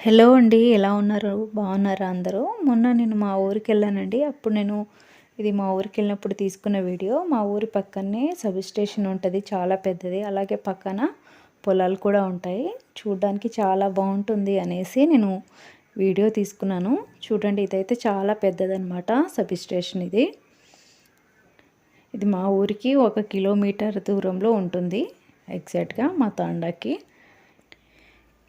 Hello అండి ఎలా ఉన్నారు? బాగున్నారా అందరూ? మొన్న నేను మా ఊరికి వెళ్ళానండి. అప్పుడు నేను ఇది మా ఊరికి వెళ్ళినప్పుడు తీసుకున్న వీడియో. మా ఊరి పక్కనే సబ్ స్టేషన్ ఉంటుంది చాలా పెద్దది. అలాగే పక్కన పొలాలు కూడా ఉంటాయి. చూడడానికి చాలా బాగుంటుంది అనేసి నేను వీడియో తీసుకున్నాను. చూడండి ఇదైతే చాలా పెద్దదనమాట సబ్ స్టేషన్ ఇది. ఇది మా ఊరికి ఒక కిలోమీటర్ దూరంలో ఉంటుంది ఎగ్జాక్ట్గా మా తాండాకి.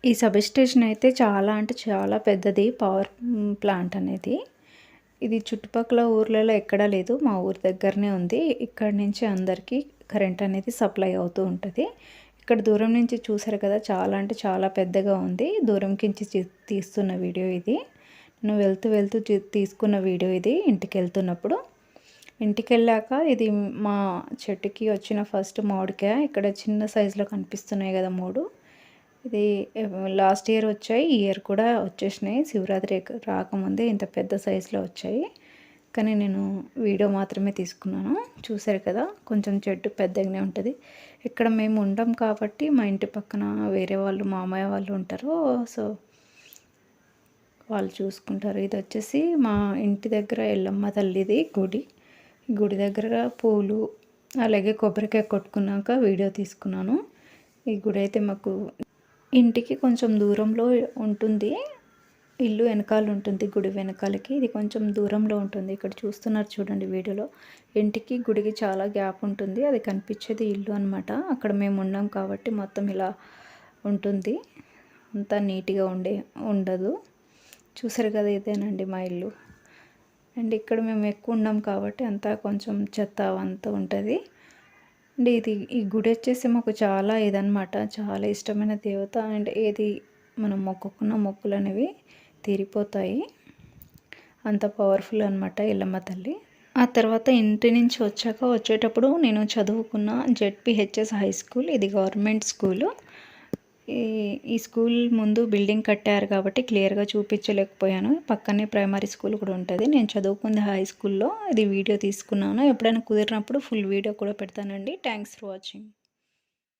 ఈ సబ్ స్టేషన్ అయితే చాలా అంటే చాలా పెద్దది పవర్ ప్లాంట్ అనేది. ఇది చుట్టుపక్కల ఊర్లలో ఎక్కడా లేదు మా ఊరి దగ్గరనే ఉంది. ఇక్కడ నుంచి అందరికీ కరెంట్ అనేది సప్లై అవుతూ ఉంటుంది. ఇక్కడ దూరం నుంచి చూసారు కదా చాలా అంటే చాలా పెద్దగా ఉంది. దూరం కించి తీస్తున్న వీడియో ఇది. నేను వెళ్తూ వెళ్తూ తీసుకున్న వీడియో ఇది ఇంటికి వెళ్తున్నప్పుడు ఇంటికి వెళ్ళాక ఇది మా చెట్టుకి వచ్చిన ఫస్ట్ మామిడికాయ. ఇక్కడ చిన్న సైజులో కనిపిస్తున్నాయి కదా మూడు. ఇది లాస్ట్ ఇయర్ వచ్చాయి ఈ ఇయర్ కూడా వచ్చేసినాయి. శివరాత్రి రాకముందే ఇంత పెద్ద సైజులో వచ్చాయి. కానీ నేను వీడియో మాత్రమే తీసుకున్నాను. చూసారు కదా కొంచెం చెట్టు పెద్దగానే ఉంటుంది. ఇక్కడ మేము ఉండం కాబట్టి మా ఇంటి పక్కన వేరే వాళ్ళు మామయ్య వాళ్ళు ఉంటారు సో వాళ్ళు చూసుకుంటారు. ఇది వచ్చేసి మా ఇంటి దగ్గర ఎల్లమ్మ తల్లిది గుడి. గుడి దగ్గర పూలు అలాగే కొబ్బరికాయ కొట్టుకున్నాక వీడియో తీసుకున్నాను. ఈ గుడి అయితే మాకు ఇంటికి కొంచెం దూరంలో ఉంటుంది. ఇల్లు వెనకాల ఉంటుంది గుడి వెనకాలకి. ఇది కొంచెం దూరంలో ఉంటుంది. ఇక్కడ చూస్తున్నారు చూడండి వీడియోలో. ఇంటికి గుడికి చాలా గ్యాప్ ఉంటుంది. అది కనిపించేది ఇల్లు అనమాట అక్కడ మేము ఉన్నాం కాబట్టి మొత్తం ఇలా ఉంటుంది. అంతా నీట్గా ఉండే ఉండదు. చూసారు కదా ఇదేనండి మా ఇల్లు. అండ్ ఇక్కడ మేము ఎక్కువ ఉన్నాం కాబట్టి అంతా కొంచెం చెత్త అంతా ఉంటుంది. అండ్. ఇది ఈ గుడి వచ్చేసి మాకు చాలా ఇదనమాట చాలా ఇష్టమైన దేవత. అండ్ ఏది మనం మొక్కుకున్న మొక్కులు అనేవి తీరిపోతాయి. అంత పవర్ఫుల్ అనమాట ఎల్లమ్మ తల్లి. ఆ తర్వాత ఇంటి నుంచి వచ్చాక వచ్చేటప్పుడు నేను చదువుకున్న జెడ్పిహెచ్ఎస్ హై స్కూల్. ఇది గవర్నమెంట్ స్కూలు. ఈ స్కూల్ ముందు బిల్డింగ్ కట్టారు కాబట్టి క్లియర్గా చూపించలేకపోయాను. పక్కనే ప్రైమరీ స్కూల్ కూడా ఉంటుంది. నేను చదువుకుంది హై స్కూల్లో. ఇది వీడియో తీసుకున్నాను. ఎప్పుడైనా కుదిరినప్పుడు ఫుల్ వీడియో కూడా పెడతానండి. Thanks for watching.